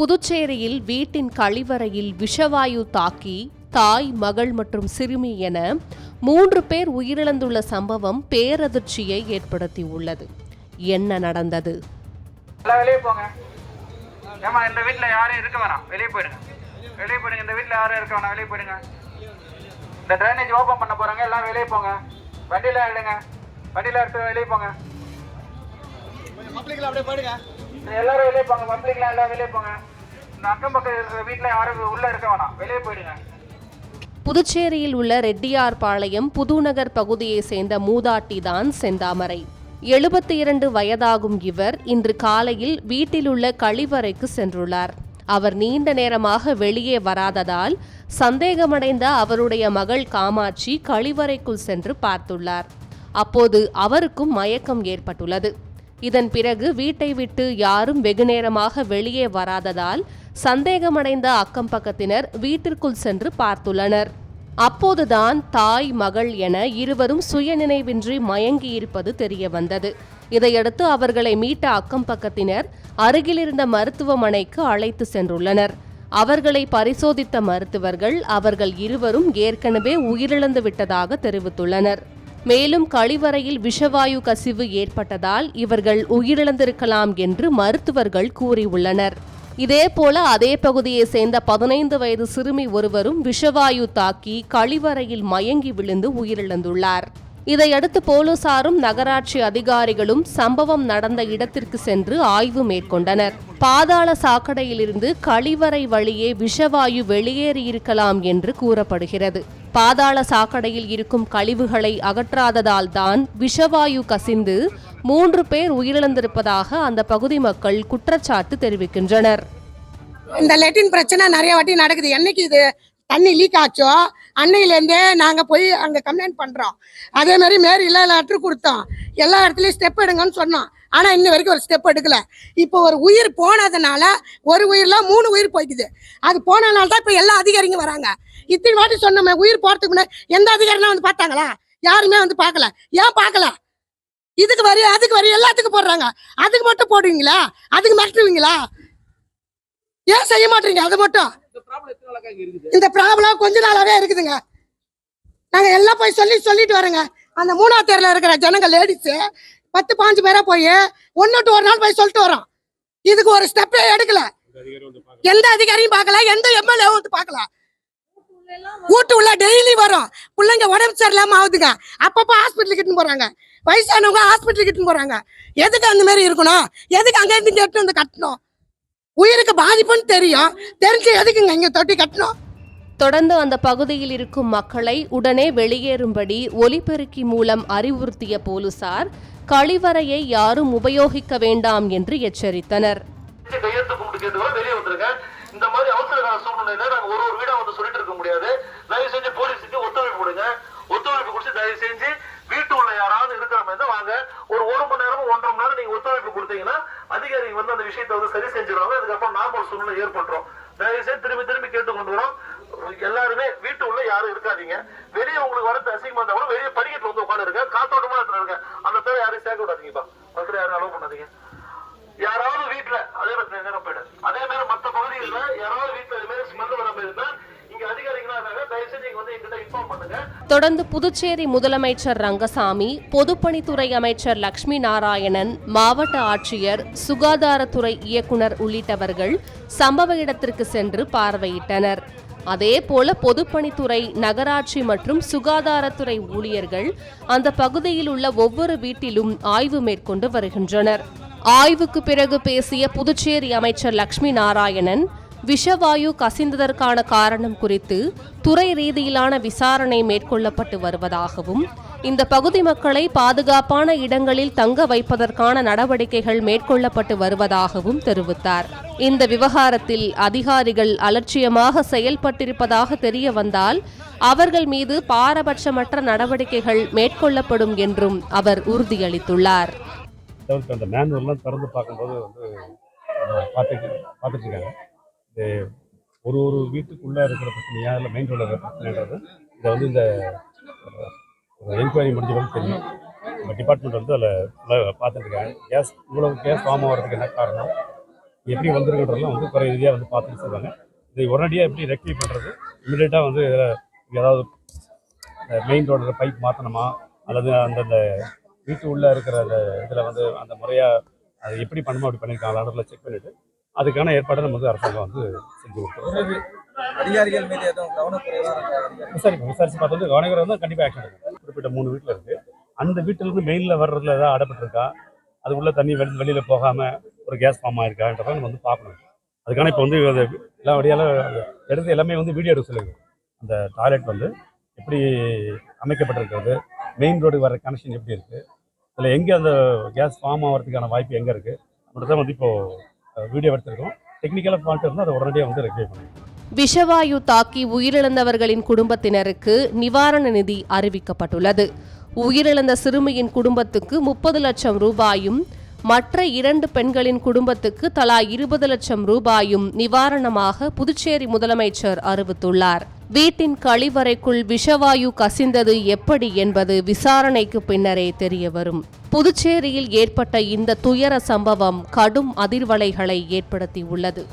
புதுச்சேரியில் வீட்டின் கழிவறையில் விஷவாயு தாக்கி தாய் மகள் மற்றும் சிறுமி என மூன்று பேர் உயிரிழந்துள்ள சம்பவம் பேரதிர்ச்சியை ஏற்படுத்தியுள்ளது. என்ன நடந்தது? எல்லாம் வெளியே போங்க. ஏமா இந்த வீட்டில் யாரும் இருக்க வேணாம். வெளியே போயிடுங்க. வெளியே போயிடுங்க. இந்த வீட்டில் யாரும் இருக்க வேணாம். வெளியே போயிடுங்க. இந்த ட்ரைனேஜ் ஓப்பன் பண்ண போறாங்க எல்லாம் வெளியே போங்க. வண்டியில எடுங்க. வண்டியில எடுத்து வெளியே போங்க. எல்லாரும் வெளியே போங்க. பப்ளிக்லாம் எல்லாம் வெளியே போங்க. அக்கம் பக்கம் இருக்கிற வீட்டில் யாரும் உள்ளே இருக்க வேணாம். வெளியே போயிடுங்க. புதுச்சேரியில் உள்ள ரெட்டியார்பாளையம் புதுநகர் பகுதியை சேர்ந்த மூதாட்டி தான் செந்தாமரை. எழுபத்தி இரண்டு வயதாகும் இவர் இன்று காலையில் வீட்டிலுள்ள கழிவறைக்கு சென்றுள்ளார். அவர் நீண்ட நேரமாக வெளியே வராததால் சந்தேகமடைந்த அவருடைய மகள் காமாட்சி கழிவறைக்குள் சென்று பார்த்துள்ளார். அப்போது அவருக்கும் மயக்கம் ஏற்பட்டுள்ளது. இதன் பிறகு வீட்டை விட்டு யாரும் வெகுநேரமாக வெளியே வராததால் சந்தேகமடைந்த அக்கம் பக்கத்தினர் வீட்டிற்குள் சென்று பார்த்துள்ளனர். அப்போதுதான் தாய் மகள் என இருவரும் சுயநினைவின்றி மயங்கியிருப்பது தெரிய வந்தது இதையடுத்து அவர்களை மீட்ட அக்கம் பக்கத்தினர் அருகிலிருந்த மருத்துவமனைக்கு அழைத்து சென்றுள்ளனர். அவர்களை பரிசோதித்த மருத்துவர்கள் அவர்கள் இருவரும் ஏற்கனவே உயிரிழந்து விட்டதாக தெரிவித்துள்ளனர். மேலும் கழிவறையில் விஷவாயு கசிவு ஏற்பட்டதால் இவர்கள் உயிரிழந்திருக்கலாம் என்று மருத்துவர்கள் கூறியுள்ளனர். இதேபோல அதே பகுதியை சேர்ந்த பதினைந்து வயது சிறுமி ஒருவரும் விஷவாயு தாக்கி கழிவறையில் மயங்கி விழுந்து உயிரிழந்துள்ளார். இதையடுத்து போலீசாரும் நகராட்சி அதிகாரிகளும் சம்பவம் நடந்த இடத்திற்கு சென்று ஆய்வு மேற்கொண்டனர். பாதாள சாக்கடையிலிருந்து கழிவறை வழியே விஷவாயு வெளியேறியிருக்கலாம் என்று கூறப்படுகிறது. பாதாள சாக்கடையில் இருக்கும் கழிவுகளை அகற்றாததால் தான் விஷவாயு கசிந்து மூன்று பேர் உயிரிழந்திருப்பதாக அந்த பகுதி மக்கள் குற்றச்சாட்டு தெரிவிக்கின்றனர். இந்த லெட்டின் பிரச்சனை நிறைய வாட்டி நடக்குது. என்னைக்கு இது தண்ணி லீக் ஆச்சோ? அன்னையிலேருந்தே நாங்கள் போய் அங்கே கம்ப்ளைண்ட் பண்ணுறோம் அதே மாதிரி மேரியில் லெட்ரு கொடுத்தோம். எல்லா இடத்துலையும் ஸ்டெப் எடுங்கன்னு சொன்னோம். ஆனால் இன்ன வரைக்கும் ஒரு ஸ்டெப் எடுக்கல. இப்போ ஒரு உயிர் போனதுனால ஒரு உயிரில் மூணு உயிர் போய்க்குது. அது போனதுனால தான் இப்போ எல்லா அதிகாரிங்க வராங்க. இத்தனை வாட்டி சொன்னோமே உயிர் போகிறதுக்கு முன்னாடி எந்த அதிகாரிலாம் வந்து பார்த்தாங்களா? யாருமே வந்து பார்க்கல. ஏன் பார்க்கல? இதுக்கு வரி அதுக்கு வரி எல்லாத்துக்கும் போடுறாங்க. அதுக்கு மட்டும் போடுவீங்களா? அதுக்கு மிரட்டுவீங்களா? ஏன் செய்ய மாட்டீங்க? அது மட்டும். இந்த ப்ராப்ளம் கொஞ்ச நாளாவே இருக்குதுங்க. நாங்க எல்லாம் போய் சொல்லி சொல்லிட்டு வரோங்க. அந்த மூணாவது தேர்ல இருக்கிற ஜனங்க லேடிஸ் பத்து பாஞ்சு பேரா போய் ஒன்னு ஒரு நாள் போய் சொல்லிட்டு வரோம். இதுக்கு ஒரு ஸ்டெப்பே எடுக்கல. எந்த அதிகாரியும் பார்க்கல எந்த எம்எல்ஏ வந்து பார்க்கல. வீட்டு உள்ள டெய்லி வரும். பிள்ளைங்க உடம்பு சரியில்லாம ஆகுதுங்க. அப்பப்போ ஹாஸ்பிட்டலுக்கு இட்டுன்னு போறாங்க. வயசானவங்க ஹாஸ்பிட்டலுக்கு இட்டுன்னு போறாங்க. எதுக்கு அந்த மாதிரி இருக்கணும்? எதுக்கு அங்கே இருந்து எடுத்து வந்து கட்டணும்? உயிருக்கு பாதிப்புன்னு தெரியும். தெரிஞ்சு எதுக்குங்க இங்க தொட்டி கட்டணும்? தொடர்ந்து அந்த பகுதியில் இருக்கும் மக்களை உடனே வெளியேறும்படி ஒலிபெருக்கி மூலம் அறிவுறுத்திய போலீசார் கழிவறையை யாரும் உபயோகிக்க வேண்டாம் என்று எச்சரித்தனர். இந்த மாதிரி அவசர கால சூழ்நிலையில நாங்க ஒரு ஒரு வீடா வந்து சொல்லிட்டு இருக்க முடியாது. தயவு செஞ்சு போலீஸுக்கு ஒத்துழைப்பு கொடுங்க. ஒத்துழைப்பு கொடுத்து தயவு செஞ்சு வீட்டு உள்ள யாராவது இருக்கிற மாதிரி வாங்க. ஒரு ஒரு மணி நேரம் ஒன்றரை மணி நேரம் நீங்க ஒத்துழைப்பு கொடுத்தீங்கன்னா அதிகாரிகள் வந்து அந்த விஷயத்தை வந்து சரி செஞ்சிருவாங்க. அதுக்கப்புறம் நார்மல் சூழ்நிலை ஏற்பட்டுரும். தயவு செய்து திரும்பி திரும்பி கேட்டு கொண்டு வரோம். எல்லாருமே வீட்டு உள்ள யாரும் இருக்காதீங்க. வெளியே உங்களுக்கு வரது அசிங்கமா இருந்தா கூட வெளியே படிக்கட்டுல வந்து உட்காந்துருங்க காத்தோட்டமா இடத்துல அந்த பேரை யாரையும் சேர்க்க விடாதீங்கப்பா அந்த யாரும் அலோவ் பண்ணாதீங்க யாராவது வீட்டுல அதே மாதிரி நேரம் போயிடு அதே மாதிரி மத்த பகுதிகளில் யாராவது வீட்டுல இது மாதிரி ஸ்மெல் வர மாதிரி இருந்தா இங்க அதிகாரிகளா இருந்தாங்க தயவு செஞ்சு நீங்க வந்து எங்கிட்ட இன்ஃபார்ம் பண்ணுங்க தொடர்ந்து புதுச்சேரி முதலமைச்சர் ரங்கசாமி பொதுப்பணித்துறை அமைச்சர் லட்சுமி நாராயணன் மாவட்ட ஆட்சியர் சுகாதாரத்துறை இயக்குனர் உள்ளிட்டவர்கள் சம்பவ இடத்திற்கு சென்று பார்வையிட்டனர். அதேபோல பொதுப்பணித்துறை நகராட்சி மற்றும் சுகாதாரத்துறை ஊழியர்கள் அந்த பகுதியில் உள்ள ஒவ்வொரு வீட்டிலும் ஆய்வு மேற்கொண்டு வருகின்றனர். ஆய்வுக்கு பிறகு பேசிய புதுச்சேரி அமைச்சர் லட்சுமி நாராயணன் விஷவாயு கசிந்ததற்கான காரணம் குறித்து துறை ரீதியிலான விசாரணை மேற்கொள்ளப்பட்டு வருவதாகவும் இந்த பகுதி மக்களை பாதுகாப்பான இடங்களில் தங்க வைப்பதற்கான நடவடிக்கைகள் மேற்கொள்ளப்பட்டு வருவதாகவும் தெரிவித்தார். இந்த விவகாரத்தில் அதிகாரிகள் அலட்சியமாக செயல்பட்டிருப்பதாக தெரிய வந்தால் அவர்கள் மீது பாரபட்சமற்ற நடவடிக்கைகள் மேற்கொள்ளப்படும் என்றும் அவர் உறுதியளித்துள்ளார். அந்த மேனுவல்லாம் திறந்து பார்க்கும்போது வந்து பார்த்துட்டு பார்த்துட்டு இருக்காங்க. ஒரு ஒரு வீட்டுக்குள்ளே இருக்கிற பிரச்சனையா இல்லை மெயின் ரோடில் இருக்கிற பிரச்சனைன்றது இதை வந்து இந்த என்கொயரி முடிஞ்ச பிறகு தெரியும். நம்ம டிபார்ட்மெண்ட் வந்து அதில் பார்த்துட்டுருக்காங்க கேஸ் இவ்வளோ கேஸ் ஃபார்ம் ஆகிறதுக்கு என்ன காரணம்? எப்படி வந்திருக்கிறதெல்லாம் வந்து குறை ரீதியாக வந்து பார்த்துட்டு சொல்லுவாங்க இதை உடனடியாக எப்படி ரெக்டிஃபை பண்ணுறது இமீடியட்டாக வந்து இதில் ஏதாவது மெயின் ரோடில் பைப் மாற்றணுமா அல்லது அந்தந்த வீட்டு உள்ளே இருக்கிற அந்த இதில் வந்து அந்த முறையாக அது எப்படி பண்ணணுமோ அப்படி பண்ணியிருக்காங்க செக் பண்ணிவிட்டு அதுக்கான ஏற்பாடை நம்ம வந்து அரசாங்கம் வந்து செஞ்சு கொடுத்துருவோம் அதிகாரிகள் மீது எதுவும் கவனக்குறைவா இருக்கா? அதிகாரிகள்? விசாரிப்போம். விசாரிச்சு பார்த்து கவனிக்கிற வந்து கண்டிப்பாக ஆக்ஷன் எடுக்கும் குறிப்பிட்ட மூணு வீட்டில் இருக்குது அந்த வீட்டிலேருந்து மெயினில் வர்றதுல ஏதாவது அடைப்பட்டிருக்கா அது உள்ள தண்ணி வெளி வெளியில் போகாமல் ஒரு கேஸ் ஃபார்ம் ஆயிருக்கான்றதை நம்ம வந்து பார்க்கணும். அதுக்கான இப்போ வந்து எல்லா வழியால எடுத்து எல்லாமே வந்து வீடியோ எடுக்க சொல்லுங்க அந்த டாய்லெட் வந்து எப்படி அமைக்கப்பட்டிருக்கிறது? மெயின் ரோடு வர கனெக்ஷன் எப்படி இருக்குது அதில் எங்கே அந்த கேஸ் ஃபார்ம் ஆகிறதுக்கான வாய்ப்பு எங்கே இருக்குது அப்படின்றத வந்து இப்போது வீடியோ எடுத்திருக்கோம். டெக்னிக்கலாக ஃபால்ட் இருந்தால் அதை உடனடியாக வந்து ரெக்டிஃபை பண்ணுவோம் விஷவாயு தாக்கி உயிரிழந்தவர்களின் குடும்பத்தினருக்கு நிவாரண நிதி அறிவிக்கப்பட்டுள்ளது. உயிரிழந்த சிறுமியின் குடும்பத்துக்கு முப்பது லட்சம் ரூபாயும் மற்ற இரண்டு பெண்களின் குடும்பத்துக்கு தலா இருபது லட்சம் ரூபாயும் நிவாரணமாக புதுச்சேரி முதலமைச்சர் அறிவித்துள்ளார். வீட்டின் கழிவறைக்குள் விஷவாயு கசிந்தது எப்படி என்பது விசாரணைக்கு பின்னரே தெரியவரும் புதுச்சேரியில் ஏற்பட்ட இந்த துயர சம்பவம் கடும் அதிர்வலைகளை ஏற்படுத்தியுள்ளது.